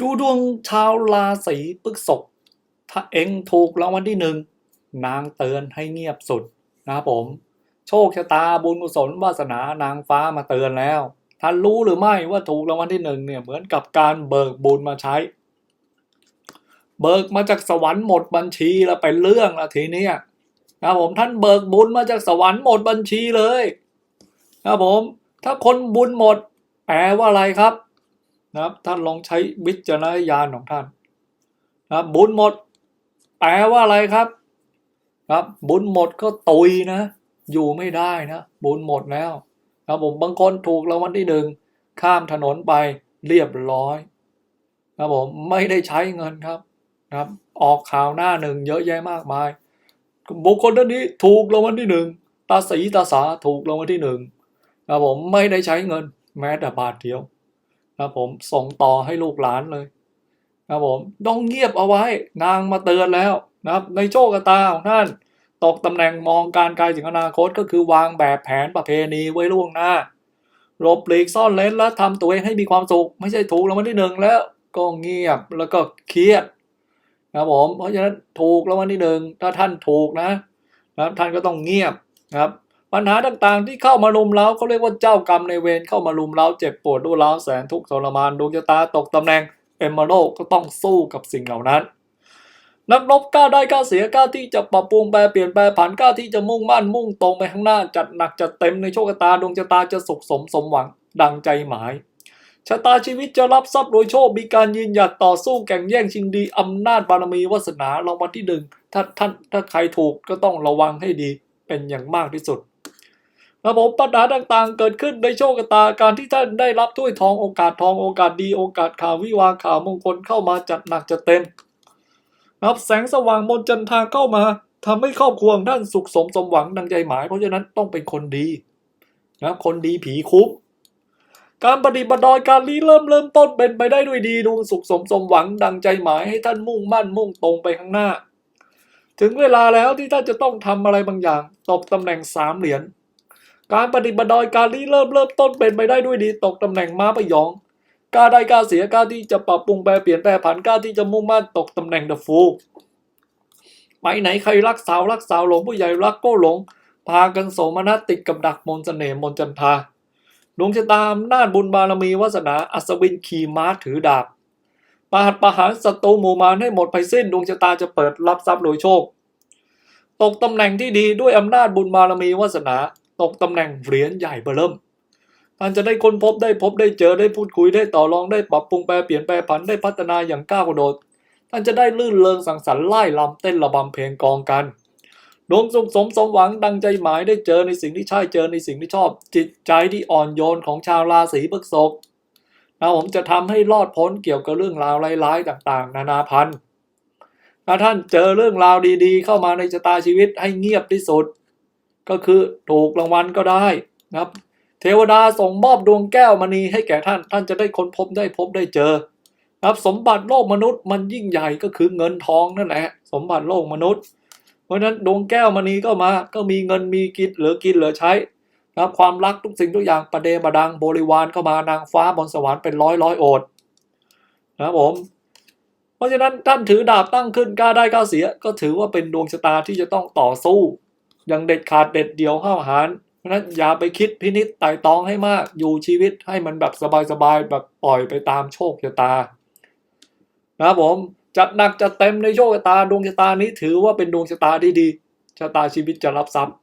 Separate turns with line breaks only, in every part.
ดูดวงชาวราศีพฤษภถ้าเองถูกรางวัลที่หนึ่งนางเตือนให้เงียบสุดนะครับผม โชคชะตาบุญกุศลวาสนานางฟ้ามาเตือนแล้วท่านรู้หรือไม่ว่าถูกรางวัลที่หนึ่งเนี่ยเหมือนกับการเบิกบุญมาใช้ เบิกมาจากสวรรค์หมดบัญชีแล้วไปเรื่องละทีนี้นะครับผมท่านเบิกบุญมาจากสวรรค์หมดบัญชีเลยนะครับผม ถ้าคนบุญหมดแปลว่าอะไรครับ นะครับ ท่านลองใช้วิจารณญาณของท่านนะบบุญหมด แปลว่าอะไรครับ ครับ บุญหมดก็ตุยนะ อยู่ไม่ได้นะ บุญหมดแล้วครับผมบางคนถูกรางวัลที่หนึ่งข้ามถนนไปเรียบร้อยครับผมไม่ได้ใช้เงินครับครับ ออกข่าวหน้าหนึ่งเยอะแยะมากมายบุคคลท่านนี้ถูกรางวัลที่หนึ่งตาสีตาสาถูกรางวัลที่หนึ่งครับผมไม่ได้ใช้เงิน แม้แต่บาทเดียว ครับผมส่งต่อให้ลูกหลานเลยครับผมต้องเงียบเอาไว้ นางมาเตือนแล้วนะครับ ในโชคชะตาของท่าน ตกตำแหน่งมองการไกลถึงอนาคตก็คือวางแบบแผนประเพณีไว้ล่วงหน้าหลบหลีกซ่อนเล้นและทำตัวเองให้มีความสุข ไม่ใช่ถูกรางวัลที่หนึ่งแล้วก็เงียบแล้วก็เครียดนะครับผมเพราะฉะนั้นถูกรางวัลที่หนึ่งถ้าท่านถูกนะนะท่านก็ต้องเงียบนะครับ ปัญหาต่างๆ ที่เข้ามาลุมเล้าเขาเรียกว่าเจ้ากรรมในเวรเข้ามาลุมเล้าเจ็บปวดรุนแรงแสนทุกข์ทรมานดวงชะตาตกตำแหน่งเอมเมโรก็ต้องสู้กับสิ่งเหล่านั้น นักรบกล้าได้กล้าเสียกล้าที่จะปรับปรุงแปลเปลี่ยนแปลผันกล้าที่จะมุ่งมั่นมุ่งตรงไปข้างหน้าจัดหนักจัดเต็มในโชคชะตาดวงชะตาจะสุขสมสมหวังดังใจหมายชะตาชีวิตจะรับทรัพย์โดยโชค มีการยืนหยัดต่อสู้แข่งแย่งชิงดีอำนาจบารมีวาสนารางวัลที่หนึ่งถ้าท่านถ้าใครถูกก็ต้องระวังให้ดี เป็นอย่างมากที่สุดระบบปัญหาต่างๆ เกิดขึ้นในโชคชะตาการที่ท่านได้รับถ้วยทองโอกาสทองโอกาสดีโอกาสข่าววิวาข่าวมงคลเข้ามาจัดหนักจัดเต็มนับแสงสว่างมนจันทาเข้ามาทำให้ครอบครัวท่านสุขสมสมหวังดังใจหมาย เพราะฉะนั้นต้องเป็นคนดีนะคนดีผีคุ้มการปฏิบัติดอยการลี้เริ่มเริ่มต้นเป็นไปได้ด้วยดีดวงสุขสมสมหวังดังใจหมายให้ท่านมุ่งมั่นมุ่งตรงไปข้างหน้า ถึงเวลาแล้วที่ท่านจะต้องทำอะไรบางอย่าง ตกตำแหน่งสามเหรียญการปฏิบัติดอยการลี้เริ่มเริ่มต้นเป็นไปได้ด้วยดี ตกตำแหน่งม้าพยองกล้าได้กล้าเสียกล้าที่จะปรับปรุงแปลเปลี่ยนแปลผันกล้าที่จะมุ่งมั่นตกตำแหน่งเดอะฟูไปไหนใครรักสาวรักสาวหลงผู้ใหญ่รักก็หลง พากันโสมนัสติดกับดักมนต์เสน่ห์มนจันทาดวงชะตาอำนาจบุญบารมีวาสนาอัศวินขี่ม้าถือดาบ ปาดประหารศัตรูหมู่มารให้หมดไปสิ้นดวงชะตาจะเปิดรับทรัพย์โดยโชค ตกตำแหน่งที่ดีด้วยอำนาจบุญบารมีวาสนา ตกตำแหน่งเหรียญใหญ่เบอเริ่มท่านจะได้ค้นพบได้พบได้เจอได้พูดคุยได้ต่อรองได้ปรับปรุงแปลเปลี่ยนแปลผันได้พัฒนาอย่างก้าวกระโดด ท่านจะได้ลื่นเริงสังสรรค์ไล่ลำเต้นระบำเพลงกองกันดวงสุขสมสมหวังดังใจหมายได้เจอในสิ่งที่ใช่เจอในสิ่งที่ชอบ จิตใจที่อ่อนโยนของชาวราศีพฤษภ นะผมจะทำให้รอดพ้นเกี่ยวกับเรื่องราวร้ายๆต่างๆ นานาพันธ์ถ้าท่านเจอเรื่องราวดีๆ เข้ามาในชะตาชีวิตให้เงียบที่สุด ก็คือถูกรางวัลก็ได้นะครับ เทวดาส่งมอบดวงแก้วมณีให้แก่ท่าน ท่านจะได้ค้นพบได้พบได้เจอนะครับสมบัติโลกมนุษย์มันยิ่งใหญ่ก็คือเงินทองนั่นแหละ สมบัติโลกมนุษย์ เพราะนั้นดวงแก้วมณีก็มาก็มีเงินมีกินเหลือกินเหลือใช้ นะความรักทุกสิ่งทุกอย่างประเดประดังบริวารเข้ามานางฟ้าบนสวรรค์เป็นร้อยร้อยโอดนะครับผม เพราะฉะนั้นท่านถือดาบตั้งขึ้นกล้าได้กล้าเสีย ก็ถือว่าเป็นดวงชะตาที่จะต้องต่อสู้ อย่างเด็ดขาดเด็ดเดี่ยวห้าวหาญเพราะฉะนั้นอย่าไปคิดพินิจไต่ตองให้มากอยู่ชีวิตให้มันแบบสบายๆแบบปล่อยไปตามโชคชะตา นะครับผมจัดหนักจัดเต็มในโชคชะตาดวงชะตานี้ถือว่าเป็นดวงชะตาที่ดีชะตาชีวิตจะรับทรัพย์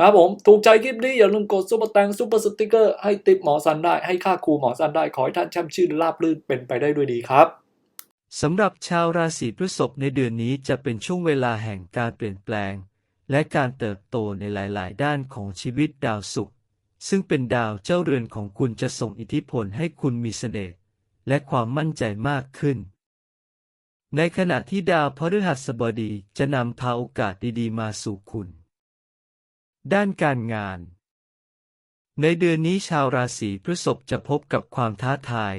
นะครับผม ถูกใจคลิปนี้อย่าลืมกดซุปเปอร์แตงซุปเปอร์สติกเกอร์ให้ติปหมอสันได้ให้ค่าครูหมอสันได้ ขอให้ท่านแช่มชื่นราบรื่นเป็นไปได้ด้วยดีครับ
สำหรับชาวราศีพฤษภในเดือนนี้จะเป็นช่วงเวลาแห่งการเปลี่ยนแปลง และการเติบโตในหลาย ๆ ด้านของชีวิตดาวศุกร์ซึ่งเป็นดาวเจ้าเรือนของคุณจะส่งอิทธิพลให้คุณมีเสน่ห์และความมั่นใจมากขึ้น ในขณะที่ดาวพฤหัสบดีจะนำพาโอกาสดี ๆ มาสู่คุณ ด้านการงาน ในเดือนนี้ชาวราศีพฤษภจะพบกับความท้าทาย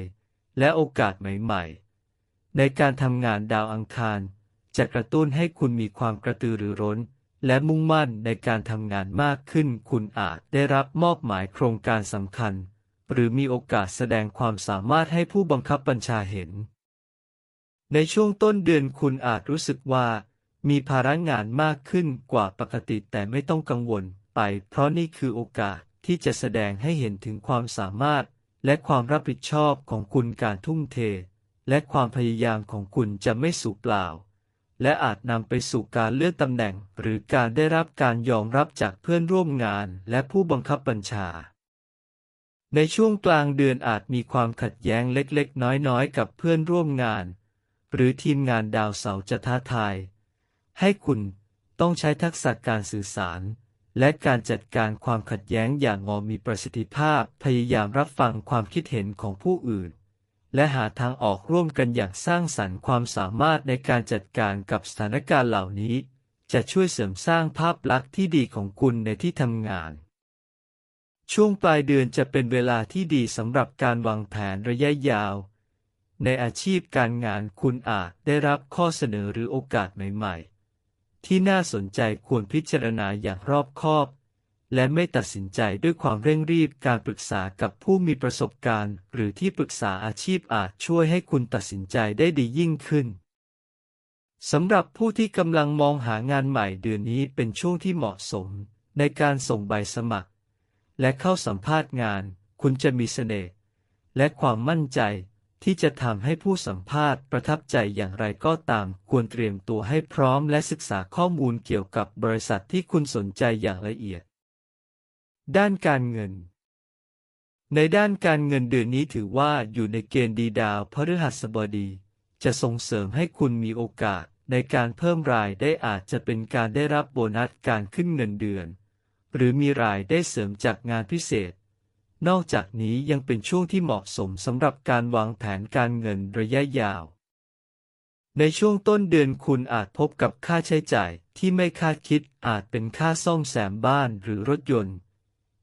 และโอกาสใหม่ๆ ในการทำงานดาวอังคาร จะกระตุ้นให้คุณมีความกระตือรือร้น และมุ่งมั่นในการทำงานมากขึ้น คุณอาจได้รับมอบหมายโครงการสำคัญ หรือมีโอกาสแสดงความสามารถให้ผู้บังคับบัญชาเห็น ในช่วงต้นเดือนคุณอาจรู้สึกว่ามีภาระงานมากขึ้นกว่าปกติแต่ไม่ต้องกังวล ไป เพราะนี่คือโอกาสที่จะแสดงให้เห็นถึงความสามารถ และความรับผิดชอบของคุณการทุ่มเท และความพยายามของคุณจะไม่สูญเปล่า และอาจนำไปสู่การเลื่อนตำแหน่ง หรือการได้รับการยอมรับจากเพื่อนร่วมงานและผู้บังคับบัญชา ในช่วงกลางเดือนอาจมีความขัดแย้งเล็กๆ น้อยๆ กับเพื่อนร่วมงาน หรือทีมงานดาวเสาจะท้าทาย ให้คุณต้องใช้ทักษะการสื่อสาร และการจัดการความขัดแย้งอย่างงอมีประสิทธิภาพ พยายามรับฟังความคิดเห็นของผู้อื่น และหาทางออกร่วมกันอย่างสร้างสรรค์ความสามารถในการจัดการกับสถานการณ์เหล่านี้ จะช่วยเสริมสร้างภาพลักษณ์ที่ดีของคุณในที่ทำงาน ช่วงปลายเดือนจะเป็นเวลาที่ดีสำหรับการวางแผนระยะยาว ในอาชีพการงานคุณอาจได้รับข้อเสนอหรือโอกาสใหม่ ๆ ที่น่าสนใจควรพิจารณาอย่างรอบคอบ และไม่ตัดสินใจด้วยความเร่งรีบการปรึกษากับผู้มีประสบการณ์ หรือที่ปรึกษาอาชีพอาจช่วยให้คุณตัดสินใจได้ดียิ่งขึ้นสำหรับผู้ที่กำลังมองหางานใหม่เดือนนี้เป็นช่วงที่เหมาะสม ในการส่งใบสมัคร และเข้าสัมภาษณ์งาน คุณจะมีเสน่ห์และความมั่นใจ ที่จะทำให้ผู้สัมภาษณ์ประทับใจอย่างไรก็ตาม ควรเตรียมตัวให้พร้อมและศึกษาข้อมูลเกี่ยวกับบริษัทที่คุณสนใจอย่างละเอียด ด้านการเงิน ในด้านการเงินเดือนนี้ถือว่าอยู่ในเกณฑ์ดีดาวพฤหัสบดี จะส่งเสริมให้คุณมีโอกาสในการเพิ่มรายได้อาจจะเป็นการได้รับโบนัสการขึ้นเงินเดือน หรือมีรายได้เสริมจากงานพิเศษ นอกจากนี้ยังเป็นช่วงที่เหมาะสมสำหรับการวางแผนการเงินระยะยาว ในช่วงต้นเดือนคุณอาจพบกับค่าใช้จ่ายที่ไม่คาดคิดอาจเป็นค่าซ่อมแซมบ้านหรือรถยนต์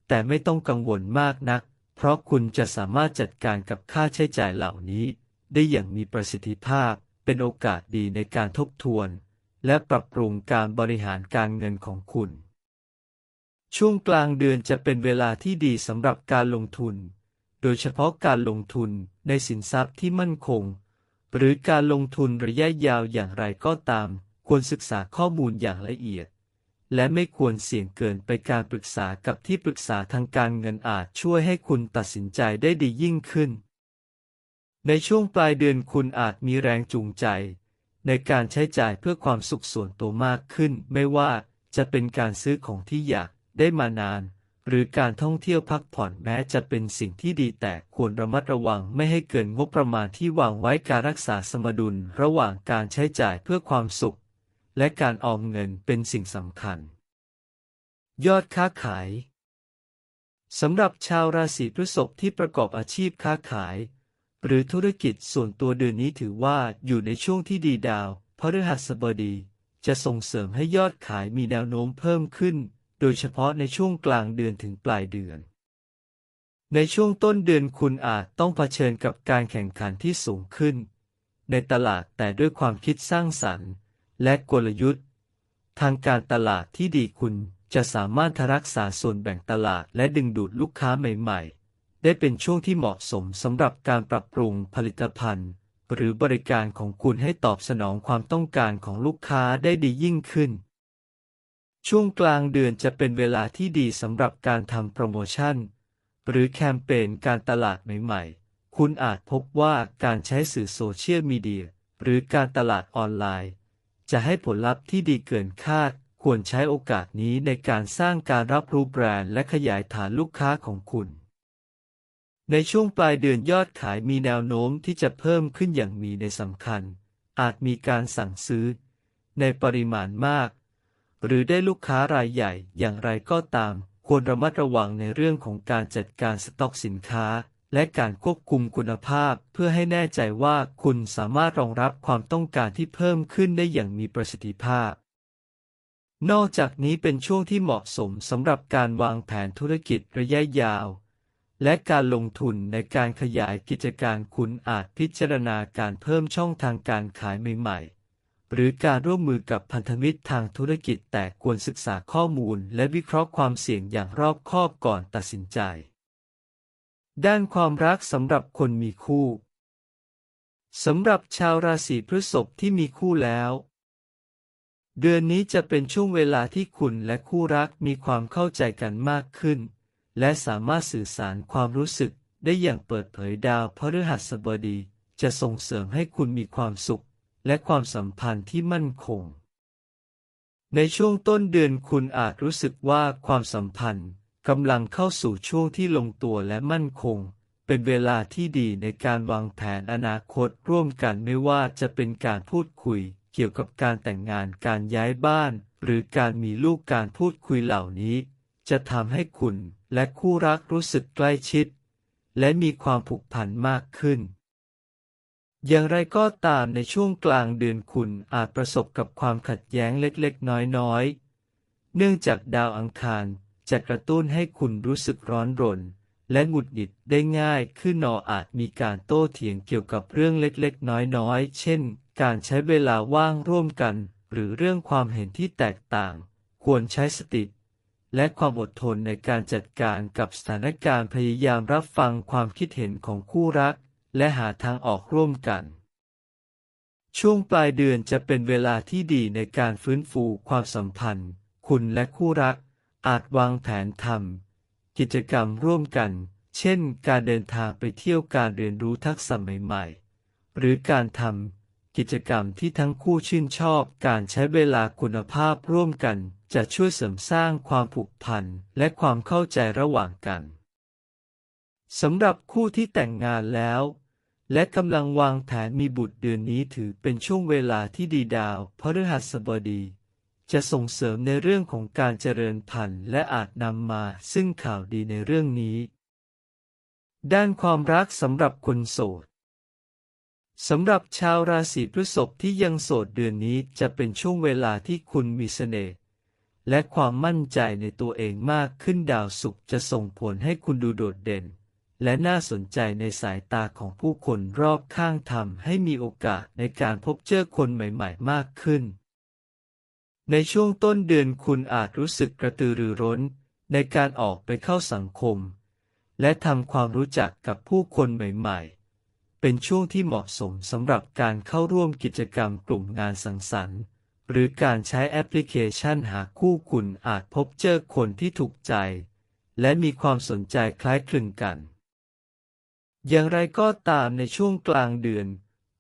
แต่ไม่ต้องกังวลมากนัก เพราะคุณจะสามารถจัดการกับค่าใช้จ่ายเหล่านี้ ได้อย่างมีประสิทธิภาพ เป็นโอกาสดีในการทบทวน และปรับปรุงการบริหารการเงินของคุณ ช่วงกลางเดือนจะเป็นเวลาที่ดีสำหรับการลงทุน โดยเฉพาะการลงทุนในสินทรัพย์ที่มั่นคง หรือการลงทุนระยะยาวอย่างไรก็ตาม ควรศึกษาข้อมูลอย่างละเอียด และไม่ควรเสี่ยงเกินไปการปรึกษากับที่ปรึกษาทางการเงินอาจช่วยให้คุณตัดสินใจได้ดียิ่งขึ้น ในช่วงปลายเดือนคุณอาจมีแรงจูงใจ ในการใช้จ่ายเพื่อความสุขส่วนตัวมากขึ้น ไม่ว่าจะเป็นการซื้อของที่อยาก ได้มานาน หรือการท่องเที่ยวพักผ่อนแม้จะเป็นสิ่งที่ดีแต่ควรระมัดระวังไม่ให้เกินงบประมาณที่วางไว้การรักษาสมดุลระหว่างการใช้จ่ายเพื่อความสุข และการออมเงินเป็นสิ่งสำคัญ ยอดค้าขายสำหรับชาวราศีพฤษภที่ประกอบอาชีพค้าขาย หรือธุรกิจส่วนตัวเดือนนี้ถือว่าอยู่ในช่วงที่ดีดาวพฤหัสบดี จะส่งเสริมให้ยอดขายมีแนวโน้มเพิ่มขึ้น โดยเฉพาะในช่วงกลางเดือนถึงปลายเดือน ในช่วงต้นเดือนคุณอาจต้องเผชิญกับการแข่งขันที่สูงขึ้น ในตลาดแต่ด้วยความคิดสร้างสรรค์ และกลยุทธ์ ทางการตลาดที่ดีคุณจะสามารถรักษาส่วนแบ่งตลาดและดึงดูดลูกค้าใหม่ๆ ได้เป็นช่วงที่เหมาะสมสำหรับการปรับปรุงผลิตภัณฑ์ หรือบริการของคุณให้ตอบสนองความต้องการของลูกค้าได้ดียิ่งขึ้น ช่วงกลางเดือนจะเป็นเวลาที่ดีสำหรับการทำโปรโมชั่น หรือแคมเปญการตลาดใหม่ๆ คุณอาจพบว่าการใช้สื่อโซเชียลมีเดียหรือการตลาดออนไลน์ จะให้ผลลัพธ์ที่ดีเกินคาด ควรใช้โอกาสนี้ในการสร้างการรับรู้แบรนด์และขยายฐานลูกค้าของคุณ ในช่วงปลายเดือนยอดขายมีแนวโน้มที่จะเพิ่มขึ้นอย่างมีในสำคัญ อาจมีการสั่งซื้อ ในปริมาณมาก หรือได้ลูกค้ารายใหญ่อย่างไรก็ตาม ควรระมัดระวังในเรื่องของการจัดการสต็อกสินค้า และการควบคุมคุณภาพ เพื่อให้แน่ใจว่าคุณสามารถรองรับความต้องการที่เพิ่มขึ้นได้อย่างมีประสิทธิภาพ นอกจากนี้เป็นช่วงที่เหมาะสมสำหรับการวางแผนธุรกิจระยะยาวและการลงทุนในการขยายกิจการคุณอาจพิจารณาการเพิ่มช่องทางการขายใหม่ๆ หรือการร่วมมือกับพันธมิตรทางธุรกิจแต่ควรศึกษาข้อมูลและวิเคราะห์ความเสี่ยงอย่างรอบคอบก่อนตัดสินใจ ด้านความรักสำหรับคนมีคู่สำหรับชาวราศีพฤษภที่มีคู่แล้ว เดือนนี้จะเป็นช่วงเวลาที่คุณและคู่รักมีความเข้าใจกันมากขึ้น และสามารถสื่อสารความรู้สึกได้อย่างเปิดเผยดาวพฤหัสบดี จะส่งเสริมให้คุณมีความสุข และความสัมพันธ์ที่มั่นคง ในช่วงต้นเดือนคุณอาจรู้สึกว่าความสัมพันธ์กำลังเข้าสู่ช่วงที่ลงตัวและมั่นคง เป็นเวลาที่ดีในการวางแผนอนาคตร่วมกันไม่ว่าจะเป็นการพูดคุย เกี่ยวกับการแต่งงานการย้ายบ้าน หรือการมีลูกการพูดคุยเหล่านี้ จะทำให้คุณและคู่รักรู้สึกใกล้ชิด และมีความผูกพันมากขึ้น อย่างไรก็ตามในช่วงกลางเดือนคุณอาจประสบกับความขัดแย้งเล็กๆ น้อยๆ เนื่องจากดาวอังคารจะกระตุ้นให้คุณรู้สึกร้อนรน และหงุดหงิดได้ง่ายขึ้นนออาจมีการโต้เถียงเกี่ยวกับเรื่องเล็กๆ น้อยๆ เช่น การใช้เวลาว่างร่วมกัน หรือเรื่องความเห็นที่แตกต่าง ควรใช้สติและความอดทนในการจัดการกับสถานการณ์พยายามรับฟังความคิดเห็นของคู่รัก และหาทางออกร่วมกัน ช่วงปลายเดือนจะเป็นเวลาที่ดีในการฟื้นฟูความสัมพันธ์ คุณและคู่รัก อาจวางแผนทำกิจกรรมร่วมกัน เช่น การเดินทางไปเที่ยวการเรียนรู้ทักษะใหม่ๆ หรือการทำกิจกรรมที่ทั้งคู่ชื่นชอบ การใช้เวลาคุณภาพร่วมกัน จะช่วยเสริมสร้างความผูกพันและความเข้าใจระหว่างกัน สำหรับคู่ที่แต่งงานแล้ว และกำลังวางแผนมีบุตรเดือนนี้ถือเป็นช่วงเวลาที่ดีดาวพฤหัสบดี จะส่งเสริมในเรื่องของการเจริญพันธุ์และอาจนำมาซึ่งข่าวดีในเรื่องนี้ ด้านความรักสำหรับคนโสดสำหรับชาวราศีพฤษภที่ยังโสดเดือนนี้จะเป็นช่วงเวลาที่คุณมีเสน่ห์และความมั่นใจในตัวเองมากขึ้นดาวศุกร์จะส่งผลให้คุณดูโดดเด่น และน่าสนใจในสายตาของผู้คนรอบข้างทำให้มีโอกาสในการพบเจอคนใหม่ๆ มากขึ้น ในช่วงต้นเดือนคุณอาจรู้สึกกระตือรือร้น ในการออกไปเข้าสังคม และทำความรู้จักกับผู้คนใหม่ๆ เป็นช่วงที่เหมาะสมสำหรับการเข้าร่วมกิจกรรมกลุ่มงานสังสรรค์ หรือการใช้แอปพลิเคชันหาคู่คุณอาจพบเจอคนที่ถูกใจ และมีความสนใจคล้ายคลึงกัน อย่างไรก็ตามในช่วงกลางเดือน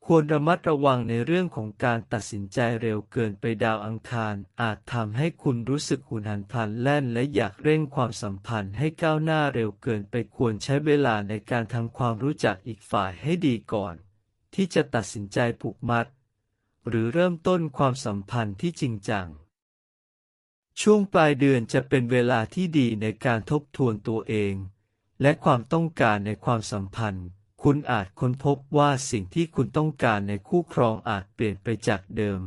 ควรระมัดระวังในเรื่องของการตัดสินใจเร็วเกินไปดาวอังคาร อาจทำให้คุณรู้สึกหุนหันพลันแล่น และอยากเร่งความสัมพันธ์ให้ก้าวหน้าเร็วเกินไปควรใช้เวลาในการทำความรู้จักอีกฝ่ายให้ดีก่อน ที่จะตัดสินใจผูกมัด หรือเริ่มต้นความสัมพันธ์ที่จริงจัง ช่วงปลายเดือนจะเป็นเวลาที่ดีในการทบทวนตัวเอง และความต้องการในความสัมพันธ์ คุณอาจค้นพบว่าสิ่งที่คุณต้องการในคู่ครองอาจเปลี่ยนไปจากเดิม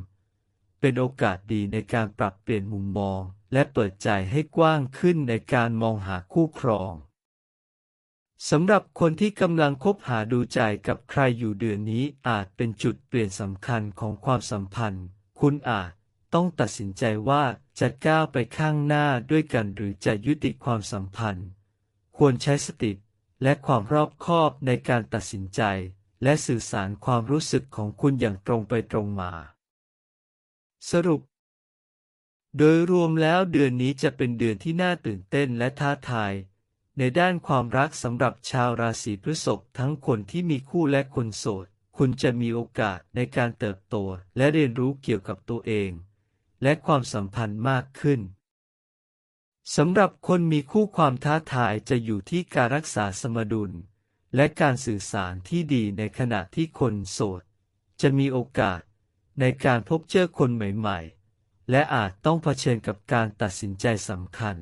เป็นโอกาสดีในการปรับเปลี่ยนมุมมอง และเปิดใจให้กว้างขึ้นในการมองหาคู่ครองสำหรับคนที่กำลังคบหาดูใจกับใครอยู่เดือนนี้อาจเป็นจุดเปลี่ยนสำคัญของความสัมพันธ์ คุณอาจต้องตัดสินใจว่าจะก้าวไปข้างหน้าด้วยกันหรือจะยุติความสัมพันธ์ ควรใช้สติและความรอบคอบในการตัดสินใจ และสื่อสารความรู้สึกของคุณอย่างตรงไปตรงมา สรุป โดยรวมแล้วเดือนนี้จะเป็นเดือนที่น่าตื่นเต้นและท้าทาย ในด้านความรักสำหรับชาวราศีพฤษภทั้งคนที่มีคู่และคนโสด คุณจะมีโอกาสในการเติบโตและเรียนรู้เกี่ยวกับตัวเอง และความสัมพันธ์มากขึ้น สำหรับคนมีคู่ความท้าทายจะอยู่ที่การรักษาสมดุล และการสื่อสารที่ดีในขณะที่คนโสด จะมีโอกาสในการพบเจอคนใหม่ ๆ และอาจต้องเผชิญกับการตัดสินใจสำคัญ